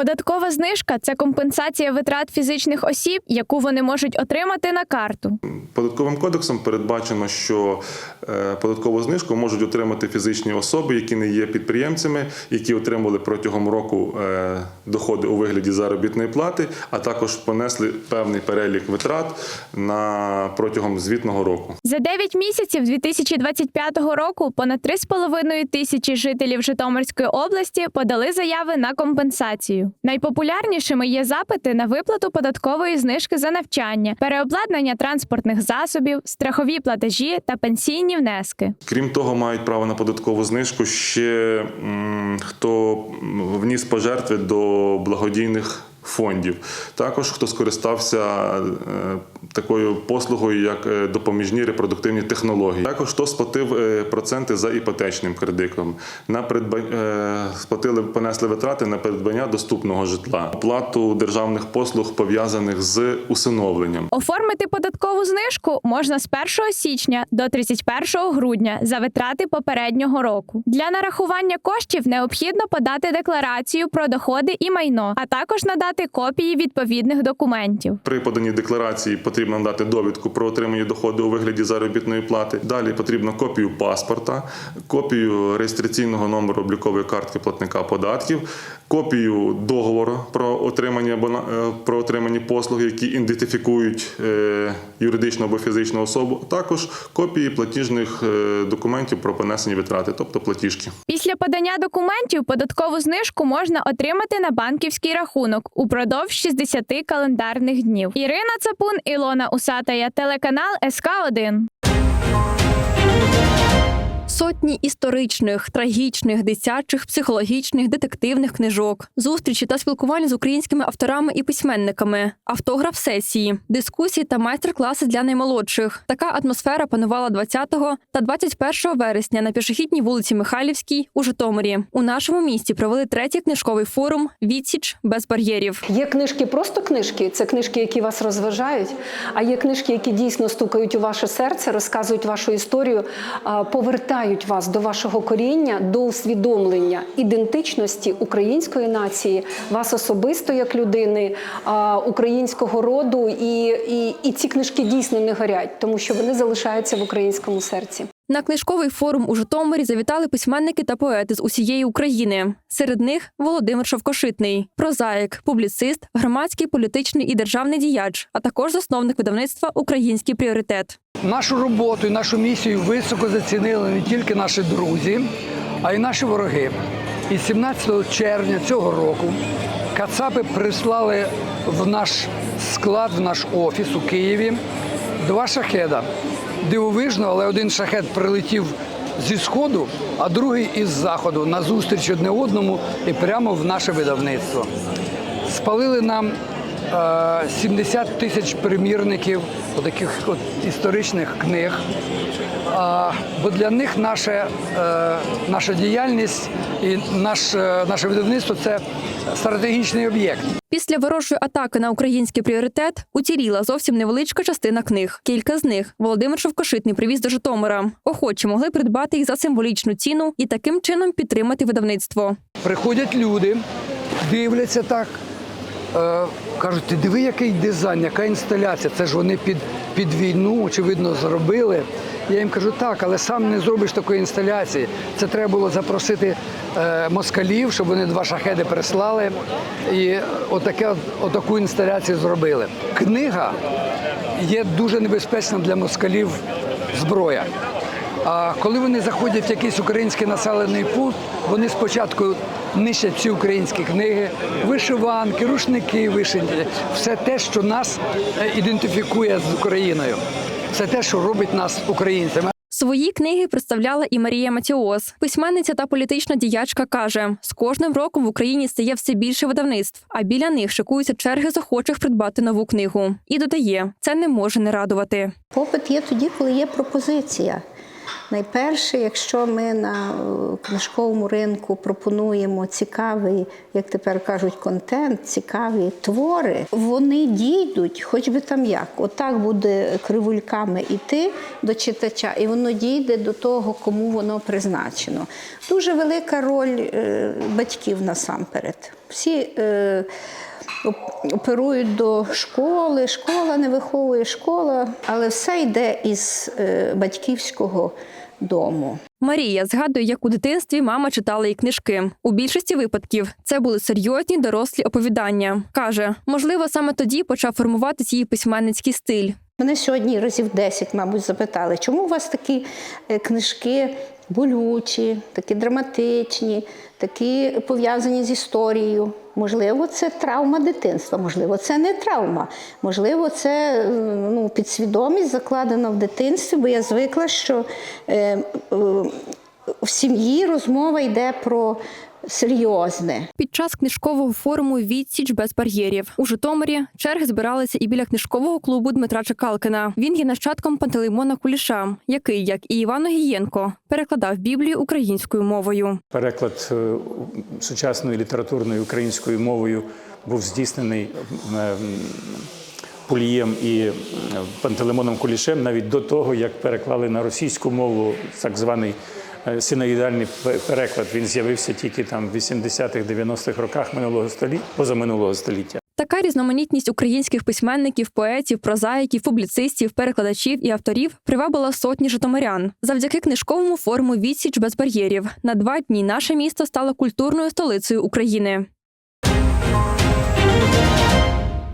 Податкова знижка це компенсація витрат фізичних осіб, яку вони можуть отримати на карту. Податковим кодексом передбачено, що е, податкову знижку можуть отримати фізичні особи, які не є підприємцями, які отримали протягом року е, доходи у вигляді заробітної плати, а також понесли певний перелік витрат на протягом звітного року. За 9 місяців 2025 року понад 3,5 тисячі жителів Житомирської області подали заяви на компенсацію. Найпопулярнішими є запити на виплату податкової знижки за навчання, переобладнання транспортних засобів, страхові платежі та пенсійні внески. Крім того, мають право на податкову знижку ще хто вніс пожертви до благодійних фондів. Також хто скористався е, такою послугою, як е, допоміжні репродуктивні технології. Також хто сплатив е, проценти за іпотечним кредитом. На придба... сплатили, понесли витрати на придбання доступного житла, оплату державних послуг пов'язаних з усиновленням. Оформити податкову знижку можна з 1 січня до 31 грудня за витрати попереднього року. Для нарахування коштів необхідно подати декларацію про доходи і майно, а також надати копії відповідних документів. При поданні декларації потрібно надати довідку про отримання доходу у вигляді заробітної плати. Далі потрібно копію паспорта, копію реєстраційного номеру облікової картки платника податків, копію договору про отримання е, про отримані послуги, які ідентифікують е, юридичну або фізичну особу. Також копії платіжних е, документів про понесені витрати, тобто платіжки. Після подання документів податкову знижку можна отримати на банківський рахунок упродовж 60 календарних днів. Ірина Цапун, Ілона Усатая, телеканал СК 1 Сотні історичних, трагічних, дитячих, психологічних, детективних книжок, зустрічі та спілкування з українськими авторами і письменниками, автограф сесії, дискусії та майстер-класи для наймолодших. Така атмосфера панувала 20 та 21 вересня на пішохідній вулиці Михайлівській у Житомирі. У нашому місті провели третій книжковий форум Відсіч без бар'єрів. Є книжки, просто книжки, це книжки, які вас розважають. А є книжки, які дійсно стукають у ваше серце, розказують вашу історію, а, повертають вас до вашого коріння, до усвідомлення ідентичності української нації, вас особисто як людини, українського роду. І, і, і ці книжки дійсно не горять, тому що вони залишаються в українському серці. На книжковий форум у Житомирі завітали письменники та поети з усієї України. Серед них Володимир Шовкошитний, прозаїк, публіцист, громадський, політичний і державний діяч, а також засновник видавництва Український пріоритет. Нашу роботу і нашу місію високо зацінили не тільки наші друзі, а й наші вороги. І 17 червня цього року Кацапи прислали в наш склад, в наш офіс у Києві два шахеда. Дивовижно, але один шахет прилетів зі сходу, а другий із заходу на зустріч одне одному і прямо в наше видавництво. Спалили нам 70 тисяч примірників таких от історичних книг. А, бо для них наша, е, наша діяльність і наш, е, наше видавництво це стратегічний об'єкт. Після ворожої атаки на український пріоритет уціліла зовсім невеличка частина книг. Кілька з них Володимир Шовкошитний привіз до Житомира. Охочі могли придбати їх за символічну ціну і таким чином підтримати видавництво. Приходять люди, дивляться так, е, кажуть, ти диви, який дизайн, яка інсталяція. Це ж вони під, під війну, очевидно, зробили. Я їм кажу, так, але сам не зробиш такої інсталяції. Це треба було запросити е, москалів, щоб вони два шахеди прислали і отаке, от- отаку інсталяцію зробили. Книга є дуже небезпечна для москалів зброя. А коли вони заходять в якийсь український населений пункт, вони спочатку нищать всі українські книги, вишиванки, рушники вишиті, все те, що нас е, ідентифікує з Україною, все те, що робить нас українцями. Свої книги представляла і Марія Матіос. Письменниця та політична діячка каже: з кожним роком в Україні стає все більше видавництв, а біля них шикуються черги захочих придбати нову книгу. І додає, це не може не радувати. Попит є тоді, коли є пропозиція. Найперше, якщо ми на е, книжковому ринку пропонуємо цікавий, як тепер кажуть, контент, цікаві твори, вони дійдуть, хоч би там як. Отак буде кривульками йти до читача, і воно дійде до того, кому воно призначено. Дуже велика роль е, батьків насамперед. Всі е, оперують до школи, школа не виховує школа, але все йде із е, батьківського дому. Марія згадує, як у дитинстві мама читала їй книжки. У більшості випадків це були серйозні дорослі оповідання. каже, можливо, саме тоді почав формуватись її письменницький стиль. Мене сьогодні разів 10, мабуть, запитали, чому у вас такі е, книжки болючі, такі драматичні, такі пов'язані з історією. Можливо, це травма дитинства, можливо, це не травма. Можливо, це ну, підсвідомість закладена в дитинстві, бо я звикла, що е, е, в сім'ї розмова йде про серйозне. Під час книжкового форуму Відсіч без бар'єрів у Житомирі черги збиралися і біля книжкового клубу Дмитра Чекалкина. Він є нащадком Пантелеймона Куліша, який, як і Іван Огієнко, перекладав Біблію українською мовою. Переклад е, сучасною літературною українською мовою був здійснений е, м, Пулієм і е, Пантелеймоном Кулішем навіть до того, як переклали на російську мову так званий е, синоїдальний переклад. Він з'явився тільки там в 80-х, 90-х роках минулого століття, позаминулого століття. Така різноманітність українських письменників, поетів, прозаїків, публіцистів, перекладачів і авторів привабила сотні житомирян. Завдяки книжковому форуму Відсіч без бар'єрів на два дні наше місто стало культурною столицею України.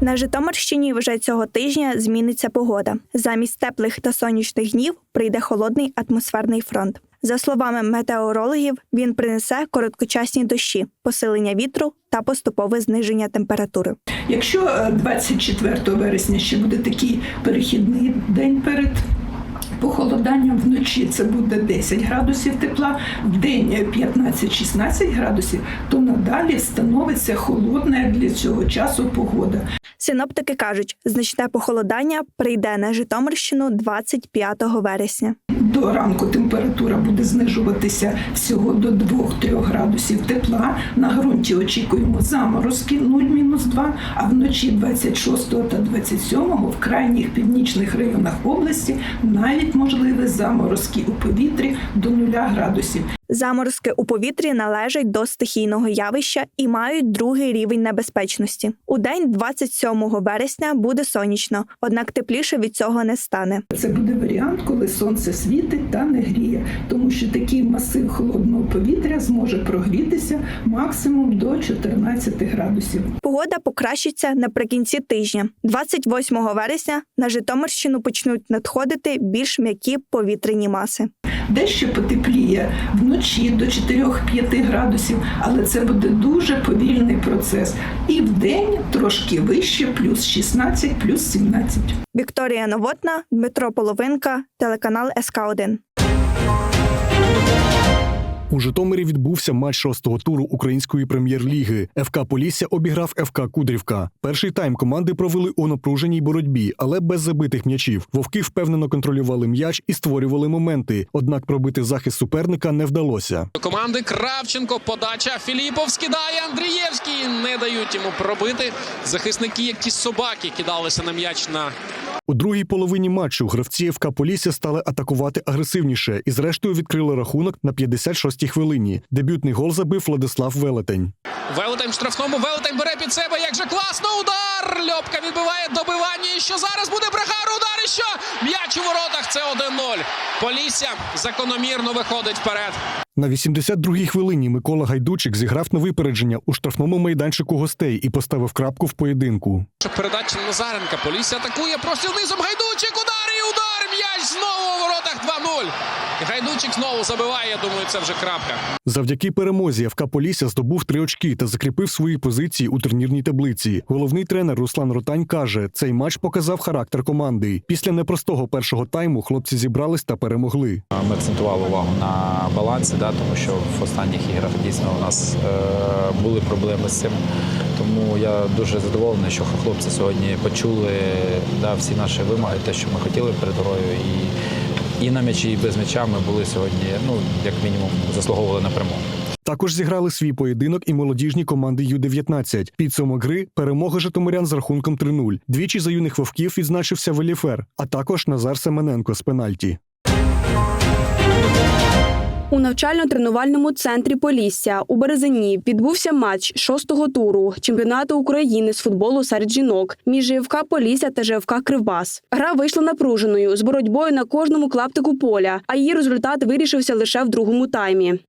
На Житомирщині вже цього тижня зміниться погода. Замість теплих та сонячних днів прийде холодний атмосферний фронт. За словами метеорологів, він принесе короткочасні дощі, посилення вітру та поступове зниження температури. Якщо е, 24 вересня ще буде такий перехідний день перед похолоданням, вночі це буде 10 градусів тепла, в день е, 15-16 градусів, то надалі становиться холодна для цього часу погода. Синоптики кажуть, значне похолодання прийде на Житомирщину 25 вересня. До ранку температура буде знижуватися всього до 2-3 градусів тепла. На ґрунті очікуємо заморозки 0-2, а вночі 26 та 27 в крайніх північних районах області навіть можливі заморозки у повітрі до 0 градусів. Заморозки у повітрі належать до стихійного явища і мають другий рівень небезпечності. У день 27 вересня буде сонячно, однак тепліше від цього не стане. Це буде варіант, коли сонце світить та не гріє, тому що такий масив холодного повітря зможе прогрітися максимум до 14 градусів. Погода покращиться наприкінці тижня. 28 вересня на Житомирщину почнуть надходити більш м'які повітряні маси. Дещо потепліє вночі до 4-5 градусів, але це буде дуже повільний процес. І в день трошки вище, плюс 16, плюс 17. Вікторія Новотна, Дмитро Половинка, телеканал СК 1 У Житомирі відбувся матч шостого туру української прем'єр-ліги. ФК Полісся обіграв ФК Кудрівка. Перший тайм команди провели у напруженій боротьбі, але без забитих м'ячів. Вовки впевнено контролювали м'яч і створювали моменти. Однак пробити захист суперника не вдалося. Команди Кравченко подача. Філіпов скидає Андрієвський. Не дають йому пробити. Захисники, як ті собаки, кидалися на м'яч на У другій половині матчу гравці ФК Полісся стали атакувати агресивніше і, зрештою, відкрили рахунок на 56-й хвилині. Дебютний гол забив Владислав Велетень. Велетень в штрафному. Велетень бере під себе. Як же класно удар! Льопка відбиває добивання. І що зараз буде Брехар? Удар і що? М'яч у воротах. Це 1-0. Полісся закономірно виходить вперед. На 82-й хвилині Микола Гайдучик зіграв на випередження у штрафному майданчику гостей і поставив крапку в поєдинку. Передача Назаренка. Полісся атакує. Простіл низом. Гайдучик. Удар і удар. М'яч знову у воротах 2-0. І Гайдучик знову забиває. Я думаю, це вже крапка. Завдяки перемозі ФК Полісся здобув три очки та закріпив свої позиції у турнірній таблиці. Головний тренер Руслан Ротань каже, цей матч показав характер команди. Після непростого першого тайму хлопці зібрались та перемогли. Ми акцентували увагу на балансі, да, тому що в останніх іграх дійсно у нас е, були проблеми з цим. Тому я дуже задоволений, що хлопці сьогодні почули да, всі наші вимоги, те, що ми хотіли перед грою, і і на м'ячі, і без м'яча ми були сьогодні, ну як мінімум, заслуговували на перемогу. Також зіграли свій поєдинок і молодіжні команди Ю-19. Підсумок гри перемога житомирян з рахунком 3-0. Двічі за юних вовків відзначився Веліфер, а також Назар Семененко з пенальті. У навчально-тренувальному центрі Полісся у Березині відбувся матч шостого туру чемпіонату України з футболу серед жінок між ЖФК Полісся та ЖФК Кривбас. Гра вийшла напруженою з боротьбою на кожному клаптику поля, а її результат вирішився лише в другому таймі.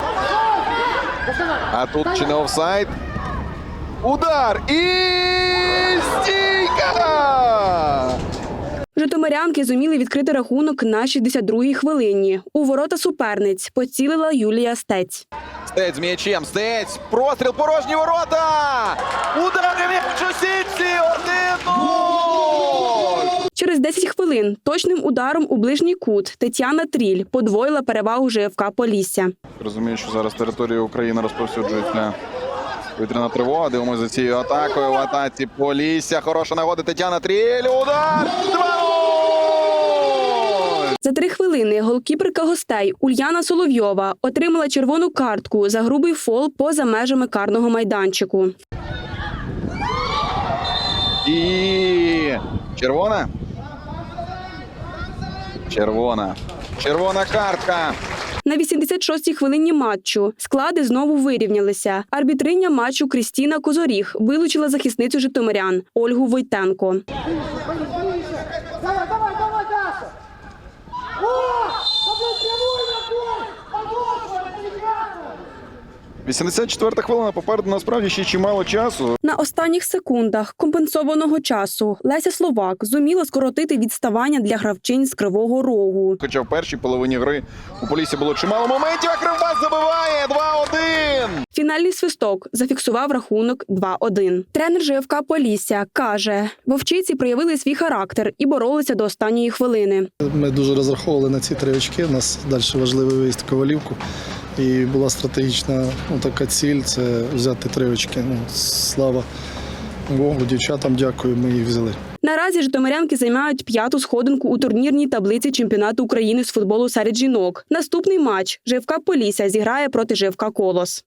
А тут чи не офсайд? Удар і Житомирянки зуміли відкрити рахунок на 62-й хвилині. У ворота суперниць поцілила Юлія Стець. Стець з м'ячем, стець, простріл, порожні ворота! Удар м'яч у сітці, 1-0! Через 10 хвилин точним ударом у ближній кут Тетяна Тріль подвоїла перевагу ЖФК Полісся. Розумію, що зараз територія України розповсюджується повітряна тривога. Дивимося за цією атакою. В атаці Полісся. Хороша нагода Тетяна Тріль. Удар! 2-0! За три хвилини голкіперка гостей Ульяна Соловйова отримала червону картку за грубий фол поза межами карного майданчику. І червона. Червона. Червона картка. На 86-й хвилині матчу. Склади знову вирівнялися. Арбітриня матчу Крістіна Козоріг вилучила захисницю Житомирян Ольгу Войтенко. 84 хвилина. Попереду насправді ще чимало часу. На останніх секундах компенсованого часу Леся Словак зуміла скоротити відставання для гравчинь з Кривого Рогу. Хоча в першій половині гри у Полісі було чимало моментів, а Кривбас забиває 2-1. Фінальний свисток зафіксував рахунок 2-1. Тренер ЖФК Полісся каже, вовчиці проявили свій характер і боролися до останньої хвилини. Ми дуже розраховували на ці три очки. У нас далі важливий виїзд Ковалівку. І була стратегічна ну, така ціль це взяти три очки. Ну, слава Богу, дівчатам дякую, ми їх взяли. Наразі житомирянки займають п'яту сходинку у турнірній таблиці чемпіонату України з футболу серед жінок. Наступний матч ЖФК Полісся зіграє проти ЖФК Колос.